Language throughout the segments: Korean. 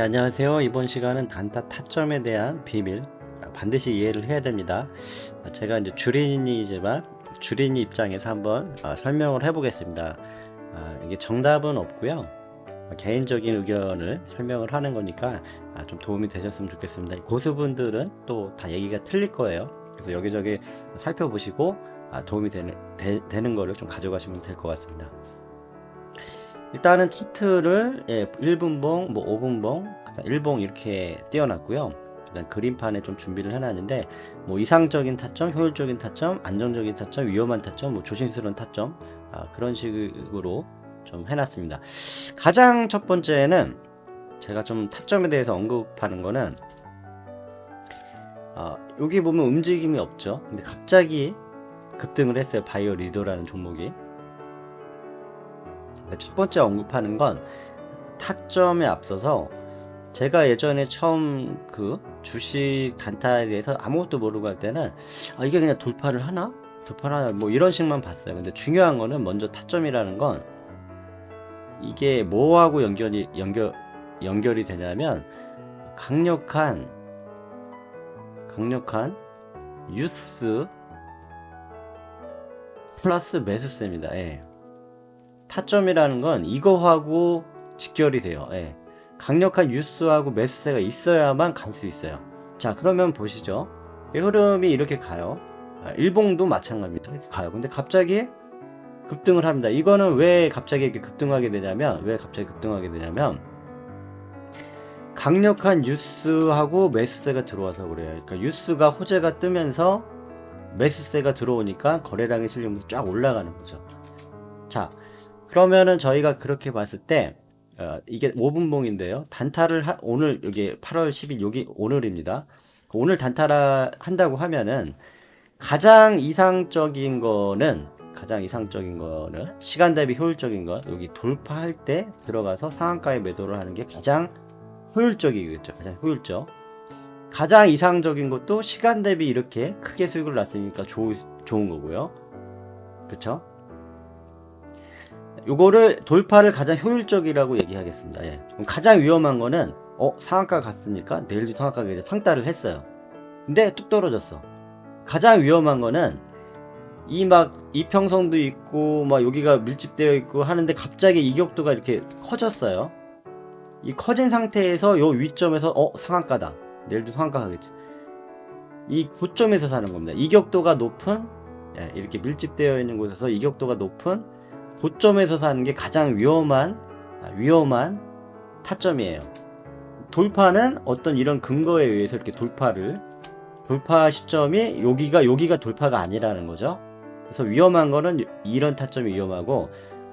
예, 안녕하세요. 이번 시간은 단타 타점에 대한 비밀 아, 반드시 이해를 해야 됩니다. 아, 제가 이제 주린이지만 주린이 입장에서 한번 아, 설명을 해보겠습니다. 아, 이게 정답은 없고요. 아, 개인적인 의견을 설명을 하는 거니까 아, 좀 도움이 되셨으면 좋겠습니다. 고수분들은 또 다 얘기가 틀릴 거예요. 그래서 여기저기 살펴보시고 아, 도움이 되는, 되, 되는 거를 좀 가져가시면 될 것 같습니다. 일단은 치트를 예, 1분봉, 뭐 5분봉, 1봉 이렇게 띄워놨고요. 일단 그림판에 좀 준비를 해놨는데 뭐 이상적인 타점, 효율적인 타점, 안정적인 타점, 위험한 타점, 뭐 조심스러운 타점 아, 그런 식으로 좀 해놨습니다. 가장 첫 번째는 제가 좀 타점에 대해서 언급하는 거는 아, 여기 보면 움직임이 없죠. 근데 갑자기 급등을 했어요. 바이오 리더라는 종목이. 첫 번째 언급하는 건 타점에 앞서서 제가 예전에 처음 그 주식 단타에 대해서 아무것도 모르고 할 때는 아 이게 그냥 돌파를 하나? 돌파를 하나? 뭐 이런 식만 봤어요. 근데 중요한 거는 먼저 타점이라는 건 이게 뭐하고 연결이 연결 연결이 되냐면 강력한 강력한 뉴스 플러스 매수세입니다. 예. 타점이라는 건 이거하고 직결이 돼요. 예. 강력한 뉴스하고 매수세가 있어야만 갈 수 있어요. 자, 그러면 보시죠. 이 흐름이 이렇게 가요. 아, 일봉도 마찬가지입니다. 이렇게 가요. 근데 갑자기 급등을 합니다. 이거는 왜 갑자기 이렇게 급등하게 되냐면, 왜 갑자기 급등하게 되냐면, 강력한 뉴스하고 매수세가 들어와서 그래요. 그러니까 뉴스가 호재가 뜨면서 매수세가 들어오니까 거래량이 실리면서 쫙 올라가는 거죠. 자, 그러면은 저희가 그렇게 봤을 때 어, 이게 5분봉인데요. 단타를 하, 오늘 여기 8월 10일 여기 오늘입니다. 오늘 단타를 한다고 하면은 가장 이상적인 거는 가장 이상적인 거는 시간 대비 효율적인 거 여기 돌파할 때 들어가서 상한가에 매도를 하는 게 가장 효율적이겠죠. 가장 효율적. 가장 이상적인 것도 시간 대비 이렇게 크게 수익을 났으니까 좋, 좋은 거고요. 그쵸? 요거를 돌파를 가장 효율적이라고 얘기하겠습니다. 예. 가장 위험한 거는 어 상한가 갔으니까 내일도 상한가가 이제 상따를 했어요. 근데 뚝 떨어졌어. 가장 위험한 거는 이 막 이평선도 있고 막 여기가 밀집되어 있고 하는데 갑자기 이격도가 이렇게 커졌어요. 이 커진 상태에서 요 위점에서 어 상한가다. 내일도 상한가 가겠지. 이 고점에서 사는 겁니다. 이격도가 높은 예, 이렇게 밀집되어 있는 곳에서 이격도가 높은 고점에서 사는 게 가장 위험한 아, 위험한 타점이에요. 돌파는 어떤 이런 근거에 의해서 이렇게 돌파를 돌파 시점이 여기가 여기가 돌파가 아니라는 거죠. 그래서 위험한 거는 이런 타점이 위험하고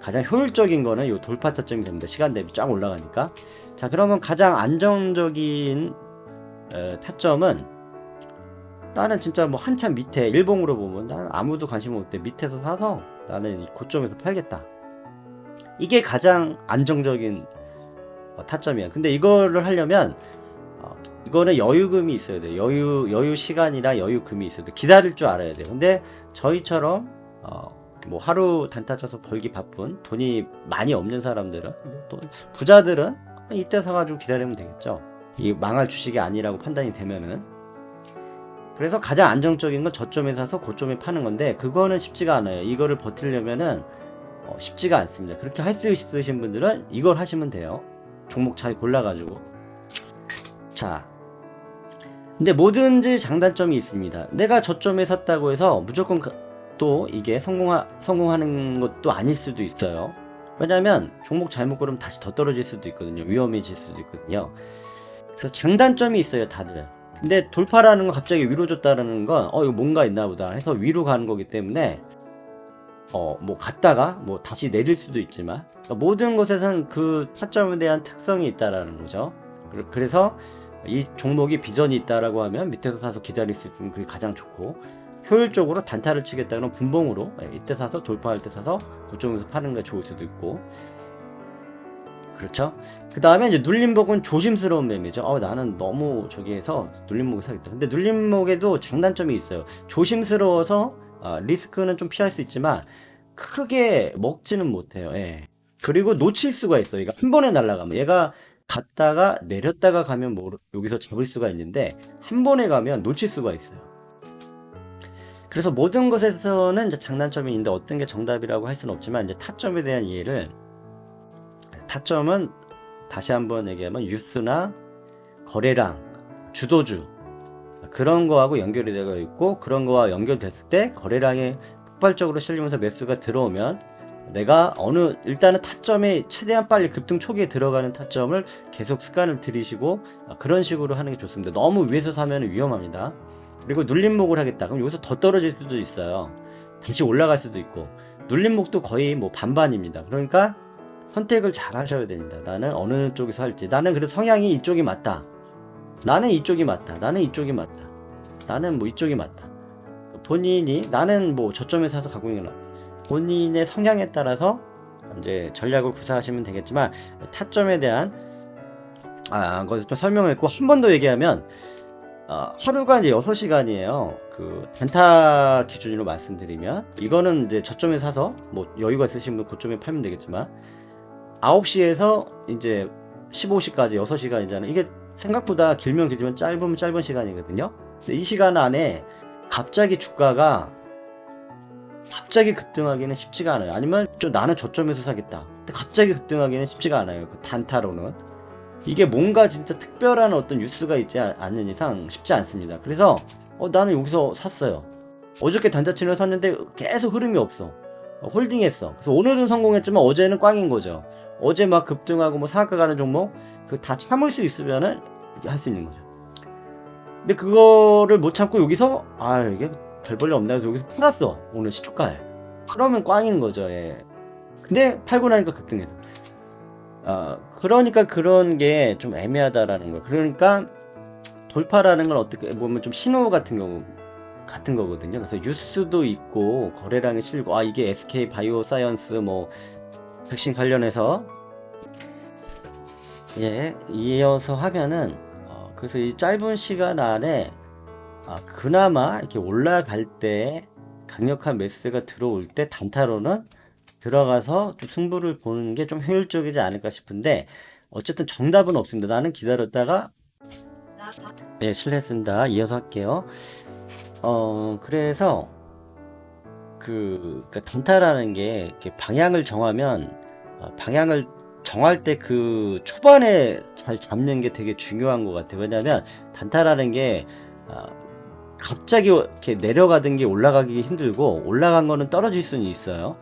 가장 효율적인 거는 이 돌파 타점이 됩니다. 시간 대비 쫙 올라가니까. 자 그러면 가장 안정적인 에, 타점은 나는 진짜 뭐 한참 밑에 일봉으로 보면 나는 아무도 관심 없대 밑에서 사서 나는 이 고점에서 팔겠다. 이게 가장 안정적인 어, 타점이야. 근데 이거를 하려면 어, 이거는 여유금이 있어야 돼. 여유 여유 시간이랑 여유금이 있어야 돼. 기다릴 줄 알아야 돼. 근데 저희처럼 어, 뭐 하루 단타 쳐서 벌기 바쁜 돈이 많이 없는 사람들은 또 부자들은 이때 사가지고 기다리면 되겠죠. 이 망할 주식이 아니라고 판단이 되면은 그래서 가장 안정적인 건 저점에 사서 고점에 파는 건데 그거는 쉽지가 않아요. 이거를 버티려면은 어, 쉽지가 않습니다. 그렇게 할 수 있으신 분들은 이걸 하시면 돼요. 종목 잘 골라가지고 자 근데 뭐든지 장단점이 있습니다. 내가 저점에 샀다고 해서 무조건 가- 또 이게 성공하, 성공하는 것도 아닐 수도 있어요. 왜냐면 종목 잘못 고르면 다시 더 떨어질 수도 있거든요. 위험해질 수도 있거든요. 그래서 장단점이 있어요, 다들. 근데 돌파라는 건 갑자기 위로 줬다라는 건 어 이거 뭔가 있나 보다 해서 위로 가는 거기 때문에 어 뭐 갔다가 뭐 다시 내릴 수도 있지만 그러니까 모든 것에서는 그 타점에 대한 특성이 있다라는 거죠. 그래- 그래서 이 종목이 비전이 있다라고 하면 밑에서 사서 기다릴 수 있으면 그게 가장 좋고 효율적으로 단타를 치겠다 그러면 분봉으로 예, 이때 사서 돌파할 때 사서 그쪽에서 파는 게 좋을 수도 있고 그렇죠? 그 다음에 이제 눌림목은 조심스러운 매매죠. 어, 나는 너무 저기에서 눌림목을 사겠다. 근데 눌림목에도 장단점이 있어요. 조심스러워서 아, 리스크는 좀 피할 수 있지만 크게 먹지는 못해요. 예. 그리고 놓칠 수가 있어요. 얘가 한 번에 날아가면 얘가 갔다가 내렸다가 가면 뭐 여기서 잡을 수가 있는데 한 번에 가면 놓칠 수가 있어요. 그래서 모든 것에서는 이제 장단점이 있는데 어떤 게 정답이라고 할 수는 없지만 이제 타점에 대한 이해를 타점은 다시 한번 얘기하면 유스나 거래량, 주도주 그런 거하고 연결이 되어 있고 그런 거와 연결됐을 때 거래량이 폭발적으로 실리면서 매수가 들어오면 내가 어느 일단은 타점에 최대한 빨리 급등 초기에 들어가는 타점을 계속 습관을 들이시고 그런 식으로 하는 게 좋습니다. 너무 위에서 사면 위험합니다. 그리고 눌림목을 하겠다. 그럼 여기서 더 떨어질 수도 있어요. 다시 올라갈 수도 있고 눌림목도 거의 뭐 반반입니다. 그러니까 선택을 잘 하셔야 됩니다. 나는 어느 쪽에서 할지. 나는 그래도 성향이 이쪽이 맞다. 나는 이쪽이 맞다. 나는 이쪽이 맞다. 나는 뭐 이쪽이 맞다. 본인이 나는 뭐 저점에 사서 갖고 있는 거 본인의 성향에 따라서 이제 전략을 구사하시면 되겠지만 타점에 대한 아, 것을 좀 설명했고 한 번 더 얘기하면 어, 하루가 이제 6시간이에요. 그 단타 기준으로 말씀드리면 이거는 이제 저점에 사서 뭐 여유가 있으신 분 고점에 팔면 되겠지만 9시에서 이제 15시까지 6시간이잖아요. 이게 생각보다 길면 길면 짧으면 짧은 시간이거든요. 이 시간 안에 갑자기 주가가 갑자기 급등하기는 쉽지가 않아요. 아니면 좀 나는 저점에서 사겠다. 근데 갑자기 급등하기는 쉽지가 않아요. 그 단타로는. 이게 뭔가 진짜 특별한 어떤 뉴스가 있지 않- 않는 이상 쉽지 않습니다. 그래서 어, 나는 여기서 샀어요. 어저께 단타치를 샀는데 계속 흐름이 없어. 어, 홀딩했어. 그래서 오늘은 성공했지만 어제는 꽝인 거죠. 어제 막 급등하고 뭐 상한가 가는 종목 그 다 참을 수 있으면은 할 수 있는 거죠. 근데 그거를 못 참고 여기서 아 이게 별 볼일 없나 해서 여기서 팔았어. 오늘 시초가에. 그러면 꽝인 거죠 예. 근데 팔고 나니까 급등했어 아 그러니까 그런 게 좀 애매하다라는 거 그러니까 돌파라는 건 어떻게 보면 좀 신호 같은 경우 같은 거거든요. 그래서 뉴스도 있고 거래량이 실고 아 이게 SK 바이오 사이언스 뭐 백신 관련해서 예 이어서 하면은 어, 그래서 이 짧은 시간 안에 아, 그나마 이렇게 올라갈 때 강력한 매수가 들어올 때 단타로는 들어가서 좀 승부를 보는 게 좀 효율적이지 않을까 싶은데 어쨌든 정답은 없습니다. 나는 기다렸다가 네 실례했습니다. 이어서 할게요. 어 그래서 그 그러니까 단타라는 게 이렇게 방향을 정하면 어, 방향을 정할 때 그 초반에 잘 잡는 게 되게 중요한 것 같아요. 왜냐하면 단타라는 게 어, 갑자기 이렇게 내려가던 게 올라가기 힘들고 올라간 거는 떨어질 수는 있어요.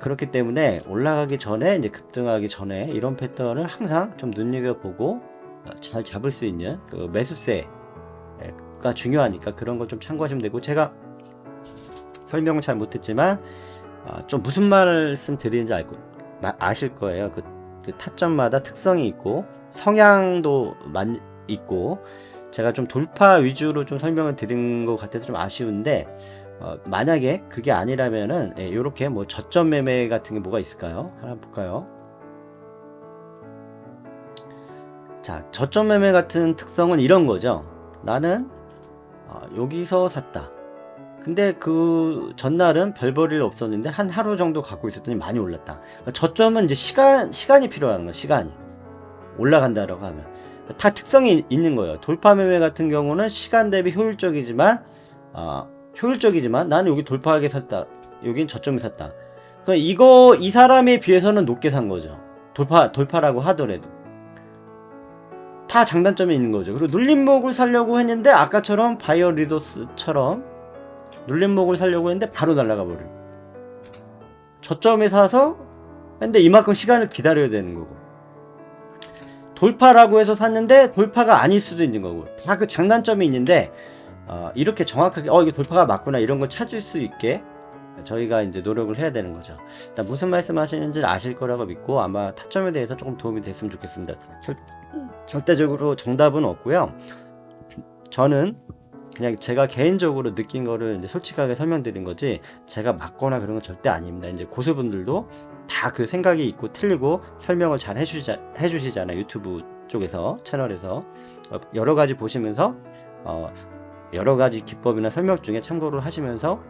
그렇기 때문에 올라가기 전에 이제 급등하기 전에 이런 패턴을 항상 좀 눈여겨보고 어, 잘 잡을 수 있는 그 매수세가 중요하니까 그런 걸 좀 참고하시면 되고 제가 설명을 잘 못했지만 어, 좀 무슨 말씀 드리는지 알고 마- 아실 거예요. 그, 그 타점마다 특성이 있고 성향도 많 있고 제가 좀 돌파 위주로 좀 설명을 드린 것 같아서 좀 아쉬운데 어, 만약에 그게 아니라면은 예, 이렇게 뭐 저점 매매 같은 게 뭐가 있을까요? 하나 볼까요? 자, 저점 매매 같은 특성은 이런 거죠. 나는 어, 여기서 샀다. 근데 그 전날은 별 볼일 없었는데 한 하루 정도 갖고 있었더니 많이 올랐다. 그러니까 저점은 이제 시간 시간이 필요한 거야. 시간이 올라간다라고 하면 다 특성이 있는 거예요. 돌파 매매 같은 경우는 시간 대비 효율적이지만 어, 효율적이지만 나는 여기 돌파하게 샀다. 여긴 저점에 샀다. 그 이거 이 사람에 비해서는 높게 산 거죠. 돌파 돌파라고 하더라도 다 장단점이 있는 거죠. 그리고 눌림목을 살려고 했는데 아까처럼 바이오 리더스처럼 눌림목을 살려고 했는데 바로 날아가 버려. 저점에 사서 근데 이만큼 시간을 기다려야 되는 거고. 돌파라고 해서 샀는데 돌파가 아닐 수도 있는 거고. 다 그 장단점이 있는데 어, 이렇게 정확하게 어 이게 돌파가 맞구나 이런 걸 찾을 수 있게 저희가 이제 노력을 해야 되는 거죠. 일단 무슨 말씀하시는지 아실 거라고 믿고 아마 타점에 대해서 조금 도움이 됐으면 좋겠습니다. 절, 절대적으로 정답은 없고요. 저는 그냥 제가 개인적으로 느낀 거를 이제 솔직하게 설명드린 거지 제가 맞거나 그런 건 절대 아닙니다. 이제 고수분들도 다 그 생각이 있고 틀리고 설명을 잘 해주자, 해주시잖아요. 유튜브 쪽에서 채널에서 어, 여러 가지 보시면서 어, 여러 가지 기법이나 설명 중에 참고를 하시면서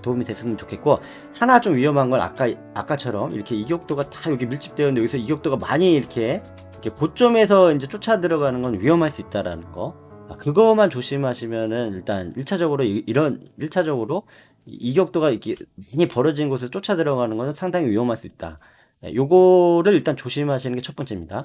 도움이 됐으면 좋겠고 하나 좀 위험한 건 아까 아까처럼 이렇게 이격도가 다 여기 밀집되어 있는데 여기서 이격도가 많이 이렇게 이렇게 고점에서 이제 쫓아 들어가는 건 위험할 수 있다라는 거. 아, 그거만 조심하시면은 일단 1차적으로 이런 1차적으로 이격도가 이렇게 많이 벌어진 곳에 쫓아 들어가는 것은 상당히 위험할 수 있다. 예, 요거를 일단 조심하시는 게 첫 번째입니다.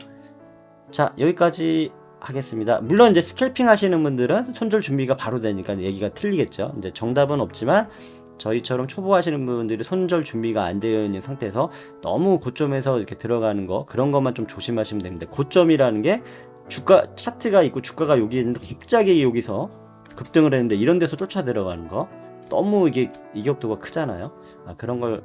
자, 여기까지 하겠습니다. 물론 이제 스캘핑 하시는 분들은 손절 준비가 바로 되니까 얘기가 틀리겠죠. 이제 정답은 없지만 저희처럼 초보 하시는 분들이 손절 준비가 안 되어 있는 상태에서 너무 고점에서 이렇게 들어가는 거 그런 것만 좀 조심하시면 됩니다. 고점이라는 게 주가 차트가 있고 주가가 여기 있는데 갑자기 여기서 급등을 했는데 이런 데서 쫓아 들어가는 거 너무 이게 이격도가 크잖아요. 아, 그런 걸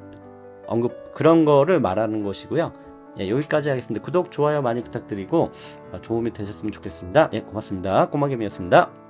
언급 그런 거를 말하는 것이고요. 예, 여기까지 하겠습니다. 구독 좋아요 많이 부탁드리고 아, 도움이 되셨으면 좋겠습니다. 예, 고맙습니다. 꼬마개미였습니다.